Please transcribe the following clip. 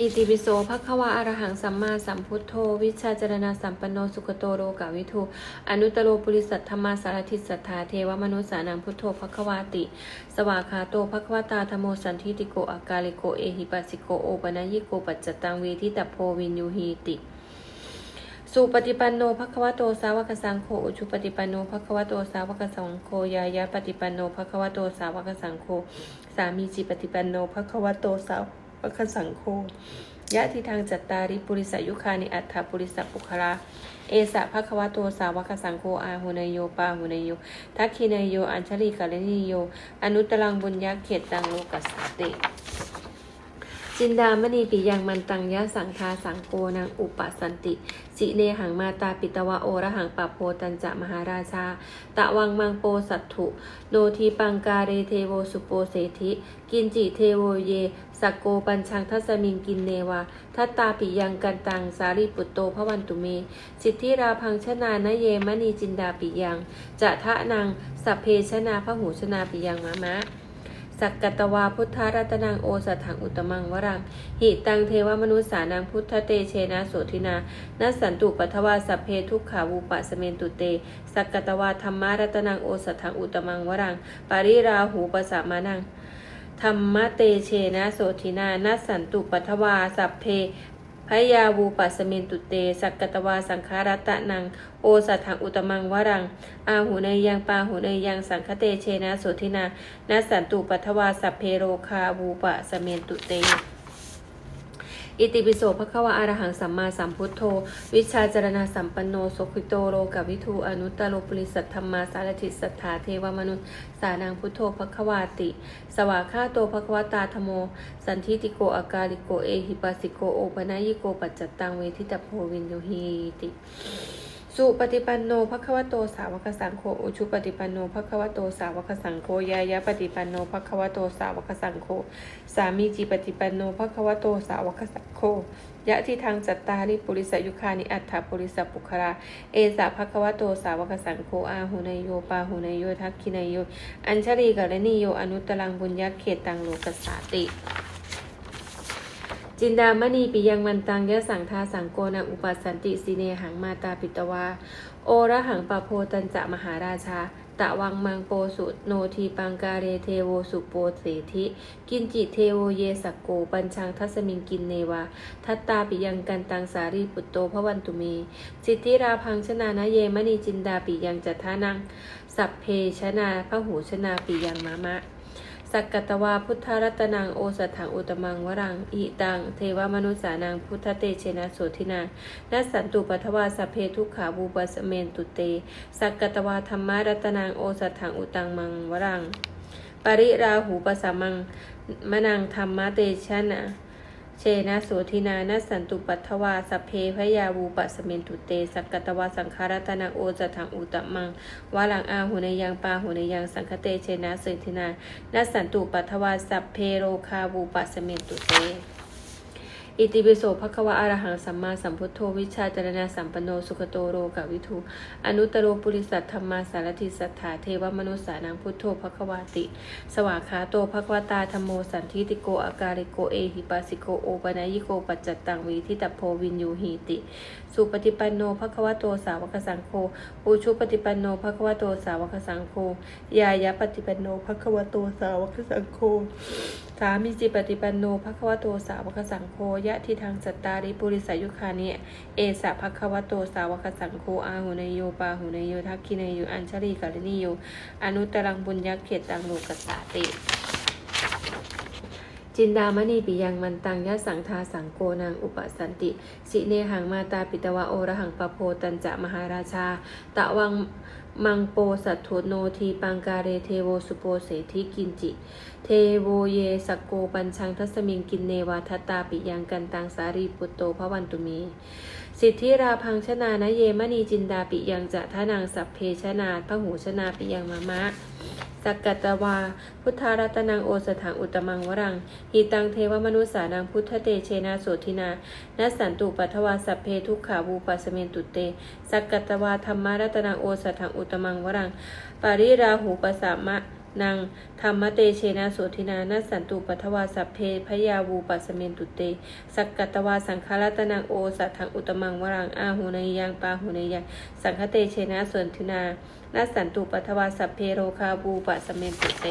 อิติปิโสภะควะอรหังสัมมาสัมพุทโธ วิชาจรณาสัมปันโนสุขโตโรกาวิทูอนุตโรปุริสัทธรรมาสารทิสัทธาเทวมนุสานังพุทโธภะควาติ สวากาโตภะควตาธโมสันทิติโกอากาลิโกเอหิปัสสิโกโอปะนยิโกปัจจตังเวทิตาโพวินยูหีติสุปฏิปันโนภควโตสาวกสังโฆอุชุปฏิปันโนภควโตสาวกสังโฆยายะปฏิปันโนภควโตสาวกสังโฆสามีจิปฏิปันโนภควโตสาว กสังโฆยะทิทางจัตตาริปุริสยุคานิอัตถปุริสปุคราเอสะภควะตัวสาวกสังโฆอาหุนยโยปาหุนยโยทักคีนยโย อัญชลีกาลนิโย อนุตตรังบุญยะเขตตังโลกัสสติ จินดามณีปิยังมันตังยะสังคาสังโกนางอุปสันติ สิเนหังมาตาปิตวะโอระหังปะโพตันจะมหาราชา ตะวังมังโปสัตถุโนทีปังกาเรเทโวสุโปเสธิ กินจิเทโวเยสักโกปัญชังทัสมิงกินเนวาทัตตาปิยังกันตังสารีปุตโตพระวันตุเม สิทธิราพังชนานเยมณีจินดาปิยังจะทะนางสัพเพชนาพระหูชนาปิยังมะมะ สักกตวาพุทธรัตนังโอสถังอุตมังวรัง หิตังเทวมนุษสานังพุทธเตเชนะโสธินานัสสันตุปัทวาสัพเพทุกขาวูปะสเมนตุเต สักกตวาธรรมารัตนังโอสถังอุตมังวรัง ปาริราหูปสามานังธรรมเตเชนะโสธินานัสสันตุปัทวาสัพเพ พยาวูปัสเมนตุเต สักกตวาสังคารัตนัง โอสัถังอุตมังวรัง อาหูเนยยังปาหูเนยยังสังคเตเชนะโสธินานัสันตุปัทวาสัพเพโรคาวูปะสเมนตุเต อิติปิโสภควะอารหังสัมมาสัมพุทโธ วิชาจรณาสัมปันโนสุขิโตโรกวิทูอนุตตโลปุริสัทธรรมาสารติสัทธาเทวมนุษย์สานังพุทโธภควาติ สวาคาโตภควตาธโม สันทิติโกอากาลิโกเอหิปัสสิโกโอปนายิโกปัจจตังเวทิตาโพวินโยหีติ สุปฏิปันโนภควโตสาวกสังโฆอุชุปฏิปันโนภควโตสาวกสังโฆยายะปฏิปันโนภควโตสาวกสังโฆสามีจิปฏิปันโนภควโตสาวกสังโฆยะที่ทางจัตตาริปุริสยุคานิอัตถปุริสปุครา เอสะภควโตสาวกสังโฆอาหุนยโยปาหุนยโยทักขินยโย อัญชลีกัลนิโยอนุตตรังบุญยักเขตังโลกัสสาติ จินดามณีปิยังมันตังยะสังทาสังโกนังอุปสันติสีเนหังมาตาปิตวา โอระหังปะโพตันจะมหาราชา ตะวังมังโปสุโนทีปังกาเรเทโวสุโปเสธิ กินจิเทโวเยสักโก ปัญชังทัสมิงกินเนวา ทัตตาปิยังกันตังสารีปุตโตพระวันตุเมสิทธิราพังชนานะเยมณีจินดาปิยังจัทานัง สัพเพชนาพระหูชนาปิยังมะมะ สักกตวาพุทธรัตนังโอสถังอุตมังวรังอิตัง เทวมนุษานางพุทธเตเชนะโสธินานัสันตุปัทวาสพเพทุกขาบูปสเมนตุเต สักกตวาธรรมารัตนังโอสถังอุตังมังวรัง ปริราหูปสัมมังมนังธรรมเตชะนะ เชนะโสธินานาสันตุปัทวาสพเพพยาวูปสเมนตุเตสักกตวาสังคารัตนาโอจะถังอุตมังวาลังอาหุนยังปาหุนยังสังคเตเชนะเสธินานาสันตุปัทวาสัพเพโรคาวูปัสเมนตุเต อิติปิโสภควะอรหังสัมมาสัมพุทโธวิชาจารณาสัมปันโนสุขโตโรกวิทูอนุตโรปุริสัทธรรมาสารทิสัทธาเทวมนุสสานังพุทโธภควาติ สวากขาโตภควตาธรรมโมสันทิติโกอาการิโกเอหิปัสสิโกโอปะนยิโกปัจจตังวีทิตาโพวินยูหีติ สุปฏิปันโนภควโตสาวกสังโฆอุชุปฏิปันโนภควโตสาวกสังโฆยายะปฏิปันโนภควโตสาวกสังโฆ สามีจิปฏิปันโนภควโตสาวกสังโฆยะทิทางสัตตาริปุริสายุคานิเอสะภควโตสาวกสังโฆอาหุนยโยปาหุนยโยทักขินยโยอัญชลีกัลนิโยอนุตตรังบุญยักเขตตังโลกัสสาติ จินดามณีปิยังมันตังยะสังทาสังโกนางอุปสันติ สิเนหังมาตาปิตวะโอระหังปะโพตันจะมหาราชา ตะวังมังโปสัตถุโนทีปังการเรเทโวสุโปเสธิกินจิ เทโวเยสกโกปัญชังทัสมิงกินเนวาทัตตาปิยังกันตังสารีปุตโตพระวันตุมี สิทธิราพังชนานะเยมณีจินดาปิยังจะทะนางสัพเพชนาพหูชนาปิยังมะมะ สักกัตวา พุทธารัตนังโอสถังอุตมังวรังหิตังเทวมนุษสานังพุทธเตเชนาโสธินานัสสันตุปัทวาสัพเพทุกขาวูปัสเมนตุเต สักกัตวาธรรมารัตนังโอสถังอุตมังวรัง ปาริราหูปสามะ นางธรรมเตเชนะโสธินานัสันตุปัทวาสัพเพพยาวูปัสสเมนตุเต สักกัตวาสังฆรัตนังโอสัทธังอุตมังวรังอาหูนยังปาหูนยังสังฆเตเชนะโสธินานัสันตุปัทวาสัพเพโรคาบูปัสเมนตุเต